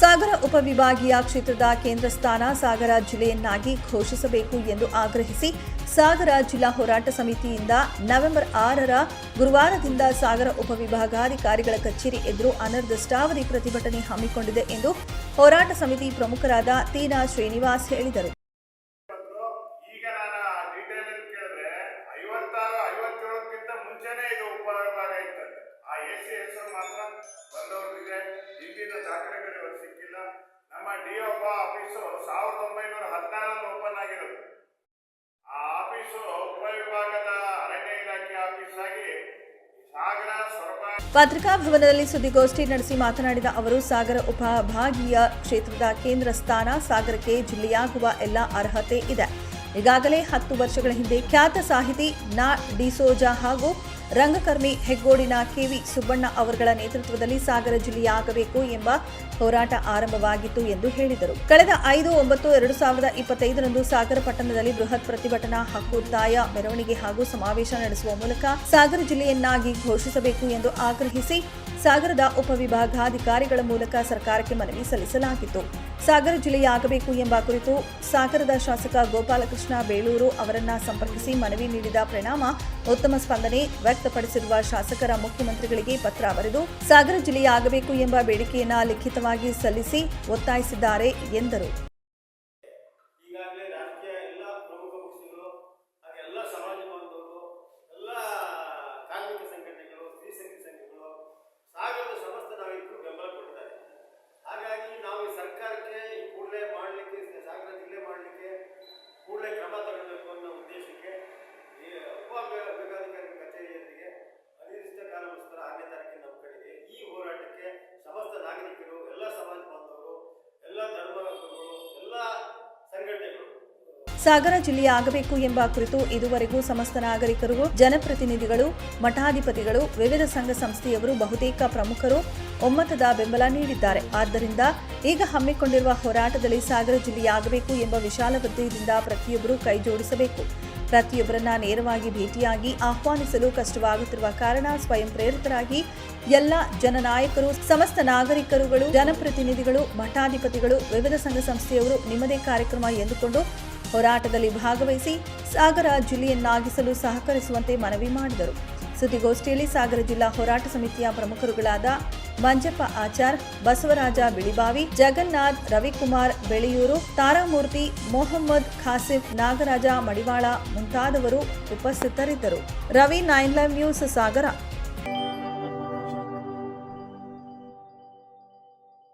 ಸಾಗರ ಉಪವಿಭಾಗೀಯ ಕ್ಷೇತ್ರದ ಕೇಂದ್ರ ಸ್ಥಾನ ಸಾಗರ ಜಿಲ್ಲೆಯನ್ನಾಗಿ ಘೋಷಿಸಬೇಕು ಎಂದು ಆಗ್ರಹಿಸಿ ಸಾಗರ ಜಿಲ್ಲಾ ಹೋರಾಟ ಸಮಿತಿಯಿಂದ ನವೆಂಬರ್ ಆರರ ಗುರುವಾರದಿಂದ ಸಾಗರ ಉಪವಿಭಾಗಾಧಿಕಾರಿಗಳ ಕಚೇರಿ ಎದುರು ಅನಿರ್ದಿಷ್ಟಾವಧಿ ಪ್ರತಿಭಟನೆ ಹಮ್ಮಿಕೊಂಡಿದೆ ಎಂದು ಹೋರಾಟ ಸಮಿತಿ ಪ್ರಮುಖರಾದ ತೀನಾ ಶ್ರೀನಿವಾಸ್ ಹೇಳಿದರು. ಆ ನಮ್ಮ ಸಾವಿರದ ಒಂಬೈನೂರ ಓಪನ್ ಆಗಿರೋದು. ಆ ಉಪವಿಭಾಗದ ಅರಣ್ಯ ಇಲಾಖೆ ಆಫೀಸ್ ಸಾಗರ ಪತ್ರಿಕಾ ಭವನದಲ್ಲಿ ಸುದ್ದಿಗೋಷ್ಠಿ ನಡೆಸಿ ಮಾತನಾಡಿದ ಅವರು, ಸಾಗರ ಉಪಭಾಗೀಯ ಕ್ಷೇತ್ರದ ಕೇಂದ್ರ ಸ್ಥಾನ ಸಾಗರಕ್ಕೆ ಜಿಲ್ಲೆಯಾಗುವ ಎಲ್ಲ ಅರ್ಹತೆ ಇದೆ. ಈಗಾಗಲೇ ಹತ್ತು ವರ್ಷಗಳ ಹಿಂದೆ ಖ್ಯಾತ ಸಾಹಿತಿ ನಾ ಡಿಸೋಜಾ ಹಾಗೂ ರಂಗಕರ್ಮಿ ಹೆಗ್ಗೋಡಿನ ಕೆವಿ ಸುಬ್ಬಣ್ಣ ಅವರುಗಳ ನೇತೃತ್ವದಲ್ಲಿ ಸಾಗರ ಜಿಲ್ಲೆಯಾಗಬೇಕು ಎಂಬ ಹೋರಾಟ ಆರಂಭವಾಗಿತ್ತು ಎಂದು ಹೇಳಿದರು. ಕಳೆದ ಐದು, ಒಂಬತ್ತು, ಎರಡು ಸಾವಿರದ ಇಪ್ಪತ್ತೈದರಂದು ಸಾಗರ ಪಟ್ಟಣದಲ್ಲಿ ಬೃಹತ್ ಪ್ರತಿಭಟನಾ ಹಕ್ಕೊತ್ತಾಯ ಮೆರವಣಿಗೆ ಹಾಗೂ ಸಮಾವೇಶ ನಡೆಸುವ ಮೂಲಕ ಸಾಗರ ಜಿಲ್ಲೆಯನ್ನಾಗಿ ಘೋಷಿಸಬೇಕು ಎಂದು ಆಗ್ರಹಿಸಿ ಸಾಗರದ ಉಪವಿಭಾಗಾಧಿಕಾರಿಗಳ ಮೂಲಕ ಸರ್ಕಾರಕ್ಕೆ ಮನವಿ ಸಲ್ಲಿಸಲಾಗಿತ್ತು. ಸಾಗರ ಜಿಲ್ಲೆಯಾಗಬೇಕು ಎಂಬ ಕುರಿತು ಸಾಗರದ ಶಾಸಕ ಗೋಪಾಲಕೃಷ್ಣ ಬೇಳೂರು ಅವರನ್ನ ಸಂಪರ್ಕಿಸಿ ಮನವಿ ನೀಡಿದ ಪರಿಣಾಮ, ಉತ್ತಮ ಸ್ಪಂದನೆ ವ್ಯಕ್ತಪಡಿಸಿರುವ ಶಾಸಕರ ಮುಖ್ಯಮಂತ್ರಿಗಳಿಗೆ ಪತ್ರ ಬರೆದು ಸಾಗರ ಜಿಲ್ಲೆಯಾಗಬೇಕು ಎಂಬ ಬೇಡಿಕೆಯನ್ನ ಲಿಖಿತವಾಗಿ ಸಲ್ಲಿಸಿ ಒತ್ತಾಯಿಸಿದ್ದಾರೆ ಎಂದರು. ಸಾಗರ ಜಿಲ್ಲೆಯಾಗಬೇಕು ಎಂಬ ಕುರಿತು ಇದುವರೆಗೂ ಸಮಸ್ತ ನಾಗರಿಕರು, ಜನಪ್ರತಿನಿಧಿಗಳು, ಮಠಾಧಿಪತಿಗಳು, ವಿವಿಧ ಸಂಘ ಸಂಸ್ಥೆಯವರು, ಬಹುತೇಕ ಪ್ರಮುಖರು ಒಮ್ಮತದ ಬೆಂಬಲ ನೀಡಿದ್ದಾರೆ. ಆದ್ದರಿಂದ ಈಗ ಹಮ್ಮಿಕೊಂಡಿರುವ ಹೋರಾಟದಲ್ಲಿ ಸಾಗರ ಜಿಲ್ಲೆಯಾಗಬೇಕು ಎಂಬ ವಿಶಾಲ ಉದ್ದೇಶದಿಂದ ಪ್ರತಿಯೊಬ್ಬರು ಕೈಜೋಡಿಸಬೇಕು ಪ್ರತಿಯೊಬ್ಬರನ್ನ ನೇರವಾಗಿ ಭೇಟಿಯಾಗಿ ಆಹ್ವಾನಿಸಲು ಕಷ್ಟವಾಗುತ್ತಿರುವ ಕಾರಣ ಸ್ವಯಂ ಪ್ರೇರಿತರಾಗಿ ಎಲ್ಲ ಜನನಾಯಕರು, ಸಮಸ್ತ ನಾಗರಿಕರುಗಳು, ಜನಪ್ರತಿನಿಧಿಗಳು, ಮಠಾಧಿಪತಿಗಳು, ವಿವಿಧ ಸಂಘ ಸಂಸ್ಥೆಯವರು ನಿಮ್ಮದೇ ಕಾರ್ಯಕ್ರಮ ಎಂದುಕೊಂಡು ಹೋರಾಟದಲ್ಲಿ ಭಾಗವಹಿಸಿ ಸಾಗರ ಜಿಲ್ಲೆಯನ್ನಾಗಿಸಲು ಸಹಕರಿಸುವಂತೆ ಮನವಿ ಮಾಡಿದರು. ಸುದ್ದಿಗೋಷ್ಠಿಯಲ್ಲಿ ಸಾಗರ ಜಿಲ್ಲಾ ಹೋರಾಟ ಸಮಿತಿಯ ಪ್ರಮುಖರುಗಳಾದ ಮಂಜಪ್ಪ ಆಚಾರ್, ಬಸವರಾಜ ಬಿಳಿಬಾವಿ, ಜಗನ್ನಾಥ್, ರವಿಕುಮಾರ್ ಬೆಳೆಯೂರು, ತಾರಾಮೂರ್ತಿ, ಮೊಹಮ್ಮದ್ ಖಾಸಿಫ್, ನಾಗರಾಜ ಮಡಿವಾಳ ಮುಂತಾದವರು ಉಪಸ್ಥಿತರಿದ್ದರು. Ravi nine live news, Sagara.